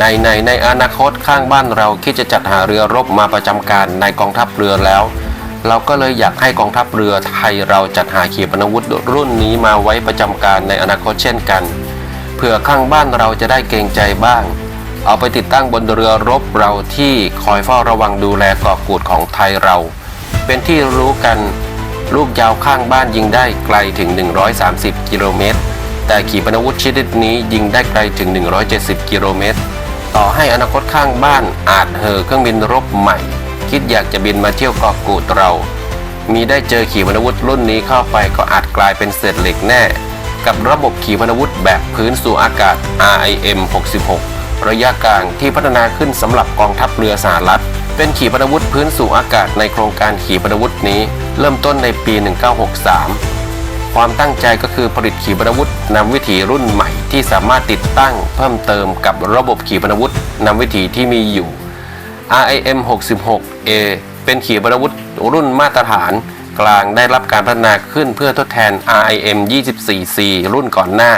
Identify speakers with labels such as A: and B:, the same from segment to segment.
A: ในในในอนาคตข้างบ้านเราคิดจะจัดหาเรือรบมาประจำการในกองทัพเรือแล้ว เราก็เลยอยากให้กองทัพเรือไทยเราจัดหาขีปนาวุธรุ่นนี้มาไว้ประจำการในอนาคตเช่นกันเผื่อข้างบ้านเราจะได้เกรงใจบ้าง เอาไปติดตั้งบนเรือรบเราที่คอยเฝ้าระวังดูแลเกาะกูดของไทยเรา เป็นที่รู้กันลูกยาวข้างบ้านยิงได้ไกลถึง 130 กิโลเมตรแต่ขีปนาวุธชนิดนี้ยิงได้ไกลถึง 170 กิโลเมตร ต่อให้อนาคตข้างบ้านอาจเหอเครื่องบินรบใหม่ คิดอยากจะบินมาเที่ยวเกาะกูดเรา มีได้เจอขีปนาวุธรุ่นนี้เข้าไปก็อาจกลายเป็นเศษเหล็กแน่ กับระบบขีปนาวุธแบบพื้นสู่อากาศ RIM 66 ระยะกลางที่พัฒนาขึ้นสำหรับกองทัพเรือสหรัฐ เป็นขีปนาวุธพื้นสู่อากาศในโครงการขีปนาวุธนี้ เริ่มต้นในปี 1963 ความตั้งใจก็คือผลิตขีปนาวุธนำวิถีรุ่นใหม่ ที่สามารถติดตั้งเพิ่มเติมกับระบบขีปนาวุธนำวิถีที่มีอยู่ RIM 66A เป็นขีปนาวุธรุ่นมาตรฐานกลางได้รับการพัฒนาขึ้นเพื่อทดแทน RIM 24C รุ่นก่อนหน้า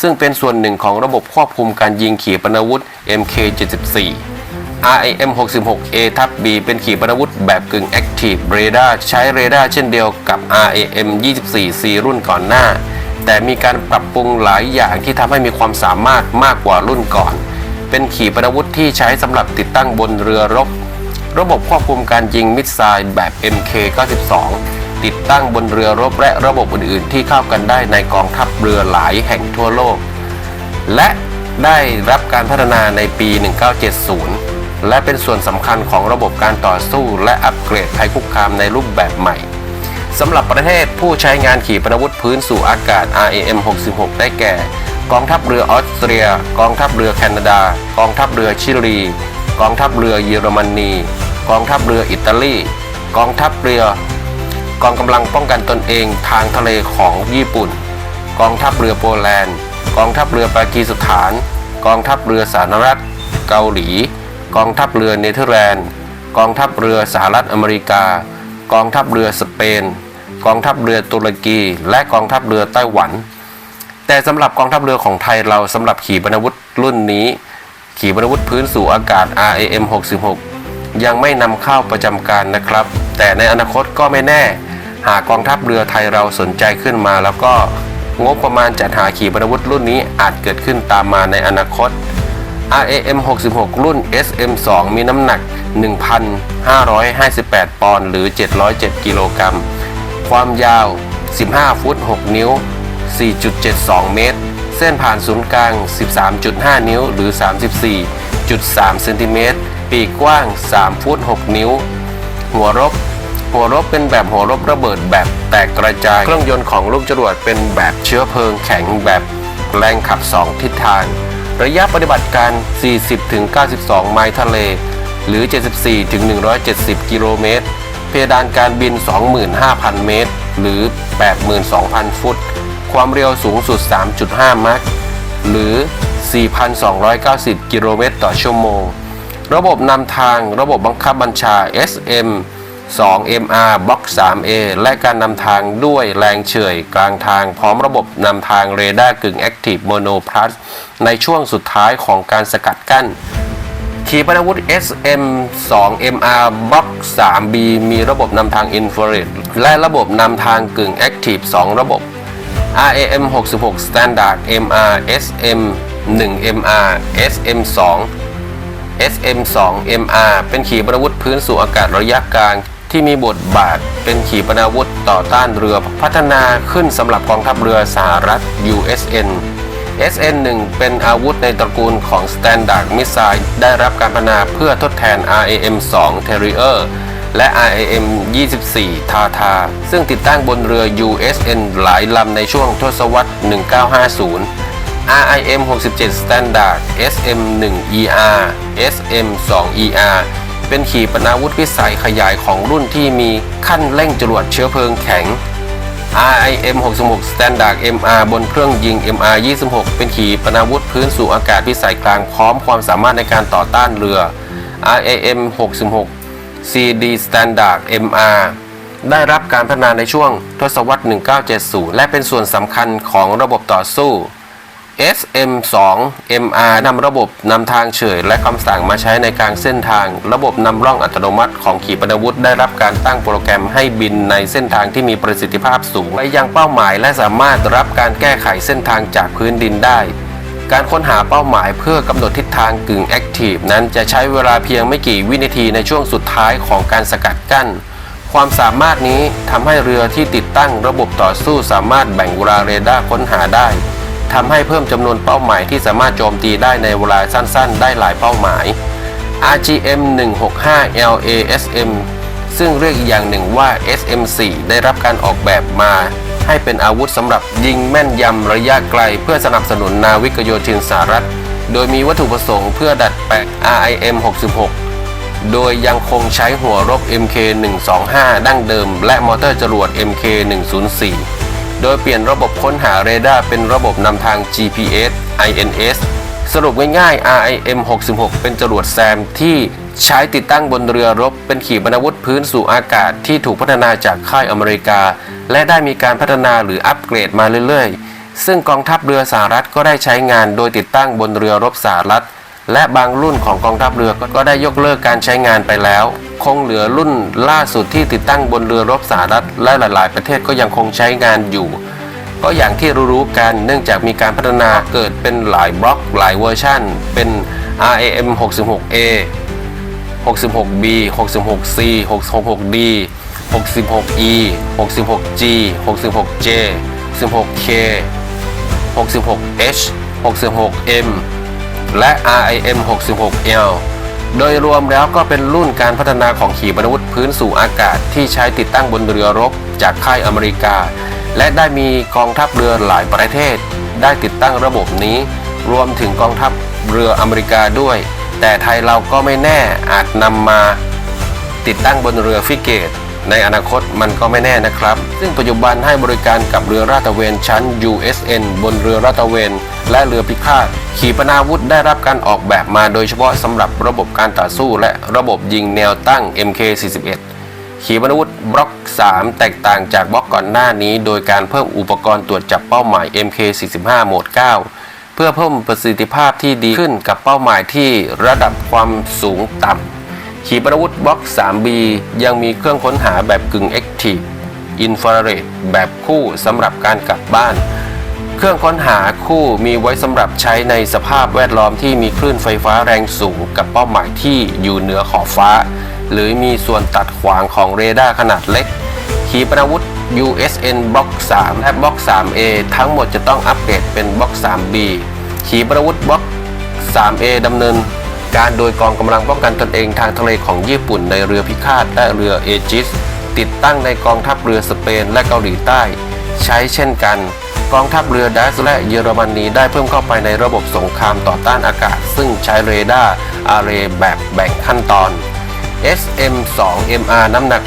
A: ซึ่งเป็นส่วนหนึ่งของระบบควบคุมการยิงขีปนาวุธ MK74 RIM 66A ทับ B เป็นขีปนาวุธแบบกึ่ง Active Radar ใช้เรดาร์เช่นเดียวกับ RIM 24C รุ่นก่อนหน้า แต่มีการปรับปรุงหลายอย่างที่ทำให้มีความสามารถมากกว่ารุ่นก่อน เป็นขีปนาวุธที่ใช้สำหรับติดตั้งบนเรือรบ ระบบควบคุมการยิงมิสไซล์แบบ MK92 ติดตั้งบนเรือรบและระบบอื่น ๆ ที่เข้ากันได้ในกองทัพเรือหลายแห่งทั่วโลก และได้รับการพัฒนาในปี 1970 และเป็นส่วนสำคัญของระบบการต่อสู้และอัปเกรดภัยคุกคามในรูปแบบใหม่สำหรับประเทศผู้ใช้งานขีปนาวุธพื้นสู่อากาศ RAM 66 ได้แก่ กองทัพเรือออสเตรีย กองทัพเรือแคนาดา กองทัพเรือชิลี กองทัพเรือเยอรมนี กองทัพเรืออิตาลี กองทัพเรือ กองกำลังป้องกันตนเองทางทะเลของญี่ปุ่น กองทัพเรือโปแลนด์ กองทัพเรือปากีสถาน กองทัพเรือสหรัฐ เกาหลี กองทัพเรือเนเธอร์แลนด์ กองทัพเรือสหรัฐอเมริกา กองทัพเรือสเปน กองทัพเรือตุรกี และกองทัพเรือไต้หวัน แต่สำหรับกองทัพเรือของไทยเราสำหรับขีปนาวุธรุ่นนี้ ขีปนาวุธพื้นสู่อากาศ RAM 66 ยังไม่นำเข้าประจำการนะครับ แต่ในอนาคตก็ไม่แน่ หากกองทัพเรือไทยเราสนใจขึ้นมาแล้วก็งบประมาณจัดหาขีปนาวุธรุ่นนี้อาจเกิดขึ้นตามมาในอนาคต RAM 66 รุ่น SM2 มีน้ำหนัก 1,558 ปอนด์หรือ 707 กิโลกรัม ความยาว 15 ฟุต 6 นิ้ว 4.72 เมตร เส้นผ่านศูนย์กลาง 13.5 นิ้วหรือ 34.3 เซนติเมตร ปีกกว้าง 3 ฟุต 6 นิ้ว หัวรบ หัวรบเป็นแบบหัวรบระเบิดแบบแตกกระจาย เครื่องยนต์ของลูกจรวดเป็นแบบเชื้อเพลิงแข็งแบบแรงขับ 2 ทิศทาง ระยะปฏิบัติการ 40-92 ไมล์ทะเล หรือ 74-170 กิโลเมตร เพดานการบิน 25,000 เมตร หรือ 82,000 ฟุต ความเร็วสูงสุด 3.5 มัคหรือ 4,290 กิโลเมตรต่อชั่วโมง ระบบนำทางระบบบังคับบัญชา SM 2 MR Box 3A และการนำทางด้วยแรงเฉื่อยกลางทางพร้อมระบบนำทางเรดาร์กึ่ง Active Mono Plus ในช่วงสุดท้ายของการสกัดกั้นขีปนาวุธ SM 2 MR Box 3B มีระบบนำทางอินฟราเรดและระบบนำทางกึ่ง Active 2 ระบบ RAM 66 Standard MR SM 1 MR SM 2 SM2 MR เป็นขีปนาวุธพื้นสู่อากาศระยะกลาง ที่มีบทบาทเป็นขีปนาวุธต่อต้านเรือพัฒนาขึ้นสำหรับกองทัพเรือสหรัฐ USN SN1 เป็นอาวุธในตระกูลของ Standard Missile ได้รับการพัฒนาเพื่อทดแทน RAM2 Terrier และ RAM 24 Tata ซึ่งติดตั้งบนเรือ USN หลายลำในช่วงทศวรรษ 1950 RIM 67 Standard SM 1 ER SM 2 ER เป็นขีปนาวุธพิสัยขยายของรุ่นที่มีขั้นเร่งจรวดเชื้อเพลิงแข็ง RIM 66 Standard MR บนเครื่องยิง MR 26 เป็นขีปนาวุธพื้นสู่อากาศพิสัยกลางพร้อมความสามารถในการต่อต้านเรือ RIM 66 CD Standard MR ได้รับการพัฒนาในช่วงทศวรรษ 1970 และเป็นส่วนสำคัญของระบบต่อสู้ SM2 MR นำระบบนำทางเฉย และคำสั่งมาใช้ในกลางเส้นทาง ระบบนำร่องอัตโนมัติของขีปนาวุธ ได้รับการตั้งโปรแกรมให้บินในเส้นทางที่มีประสิทธิภาพสูง ไปยังเป้าหมายและสามารถรับการแก้ไขเส้นทางจากพื้นดินได้ การค้นหาเป้าหมายเพื่อกำหนดทิศทางกึ่งแอคทีฟนั้นจะใช้เวลาเพียงไม่กี่วินาทีในช่วงสุดท้ายของการสกัดกั้นความสามารถนี้ทำให้เรือที่ติดตั้งระบบต่อสู้สามารถแบ่งเวลาเรดาร์ค้นหาได้ ทำให้เพิ่มจำนวนเป้าหมายที่สามารถโจมตีได้ในเวลาสั้นๆ ได้หลายเป้าหมาย RGM 165 LASM ซึ่งเรียกอีกอย่างหนึ่งว่า SM4 ได้รับการออกแบบมา ให้เป็นอาวุธสำหรับยิงแม่นยำระยะไกล เพื่อสนับสนุนนาวิกโยธินสหรัฐ โดยมีวัตถุประสงค์เพื่อดัดแปลง RIM 66 โดยยังคงใช้หัวรบ MK 125ดั้งเดิม และมอเตอร์จรวด MK 104 โดยเปลี่ยนระบบค้นหาเรดาร์เป็นระบบนำทาง GPS INS สรุปง่ายๆ RIM 66 เป็นจรวดแซมที่ใช้ติดตั้งบนเรือรบ เป็นขีปนาวุธพื้นสู่อากาศที่ถูกพัฒนาจากค่ายอเมริกา และได้มีการพัฒนาหรืออัปเกรดมาเรื่อยๆ ซึ่งกองทัพเรือสหรัฐก็ได้ใช้งานโดยติดตั้งบนเรือรบสหรัฐ และบางรุ่นของกองทัพเรือก็ได้ยกเลิกการใช้งานไปแล้ว คงเหลือรุ่นล่าสุดที่ติดตั้งบนเรือรบสหรัฐและหลาย ๆ ประเทศก็ยังคงใช้งานอยู่ ก็อย่างที่รู้ๆกันเนื่องจากมีการพัฒนาเกิดเป็นหลายบล็อกหลายเวอร์ชันเป็น RAM 66A 66B 66C 66D 66E 66G 66J 66K 66H 66M และ RIM 66L โดยรวมแล้วก็เป็นรุ่นการพัฒนาของขีปนาวุธพื้นสู่อากาศที่ใช้ติดตั้งบนเรือรบจากค่ายอเมริกา และได้มีกองทัพเรือหลายประเทศ ได้ติดตั้งระบบนี้ รวมถึงกองทัพเรืออเมริกาด้วย แต่ไทยเราก็ไม่แน่อาจนำมาติดตั้งบนเรือฟิเกต ในอนาคตมันก็ไม่แน่นะครับ ซึ่งปัจจุบันให้บริการกับเรือราตระเวนชั้น USN บนเรือราตระเวน และเรือพิฆาตขีปนาวุธได้รับการออกแบบมาโดยเฉพาะสำหรับระบบการต่อสู้และระบบยิงแนวตั้ง MK41 ขีปนาวุธบล็อก 3 แตกต่างจากบล็อกก่อนหน้านี้ โดยการเพิ่มอุปกรณ์ตรวจจับเป้าหมาย MK45 โหมด 9 เพื่อเพิ่มประสิทธิภาพที่ดีขึ้นกับเป้าหมายที่ระดับความสูงต่ำ ขีปนาวุธบล็อก 3B ยังมีเครื่องค้นหาแบบกึ่ง Active Infrared แบบคู่สำหรับการกลับบ้าน เครื่องค้นหาคู่มีไว้สำหรับใช้ในสภาพแวดล้อมที่มีคลื่นไฟฟ้าแรงสูงกับเป้าหมายที่อยู่เหนือขอบฟ้า หรือมีส่วนตัดขวางของเรดาร์ขนาดเล็ก ขีปนาวุธ USN Block 3 และ Block 3A ทั้งหมดจะต้องอัปเกรดเป็น Block 3B ขีปนาวุธ Block 3A ดำเนิน การโดยกองกำลังป้องกันตนเองทางทะเลของญี่ปุ่นในเรือพิฆาตและเรือเอจิส ติดตั้งในกองทัพเรือสเปนและเกาหลีใต้ ใช้เช่นกัน กองทัพเรือดัชและเยอรมนีได้เพิ่มเข้าไปในระบบสงครามต่อต้านอากาศ ซึ่งใช้เรดาร์อาเรแบบแบ่งขั้นตอน SM2MR น้ำหนัก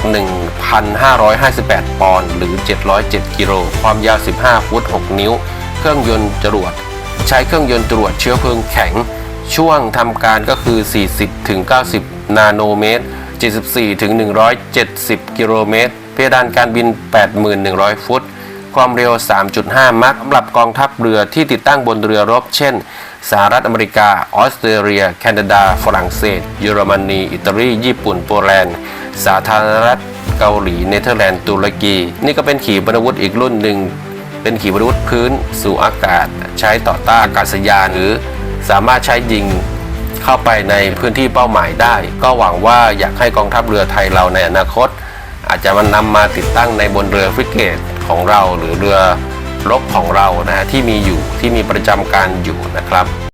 A: 1,558 ปอนด์หรือ 707 กิโล ความยาว 15 ฟุต 6 นิ้ว เครื่องยนต์จรวด ใช้เครื่องยนต์จรวดเชื้อเพลิงแข็ง ช่วงทำการก็คือ 40 ถึง 90 นาโนเมตร 74 ถึง 170 กิโลเมตร เพดานการบิน8,100 ฟุต ความเร็ว 3.5 มัคสำหรับกองทัพเรือที่ติดตั้งบนเรือรบ เช่น สหรัฐอเมริกา ออสเตรเลีย แคนาดา ฝรั่งเศส เยอรมนี อิตาลี ญี่ปุ่น โปแลนด์ สาธารณรัฐเกาหลี เนเธอร์แลนด์ ตุรกี นี่ก็เป็นขีปนาวุธอีกรุ่นหนึ่ง เป็นขีปนาวุธพื้นสู่อากาศ ใช้ต่อต้านอากาศยานหรือ สามารถใช้ยิงเข้าไปในพื้นที่เป้าหมายได้ ก็หวังว่าอยากให้กองทัพเรือไทยเราในอนาคต อาจจะมันนำมาติดตั้งในบนเรือฟริเกตของเราหรือเรือรบของเรานะฮะที่มีอยู่ที่มีประจำการอยู่นะครับ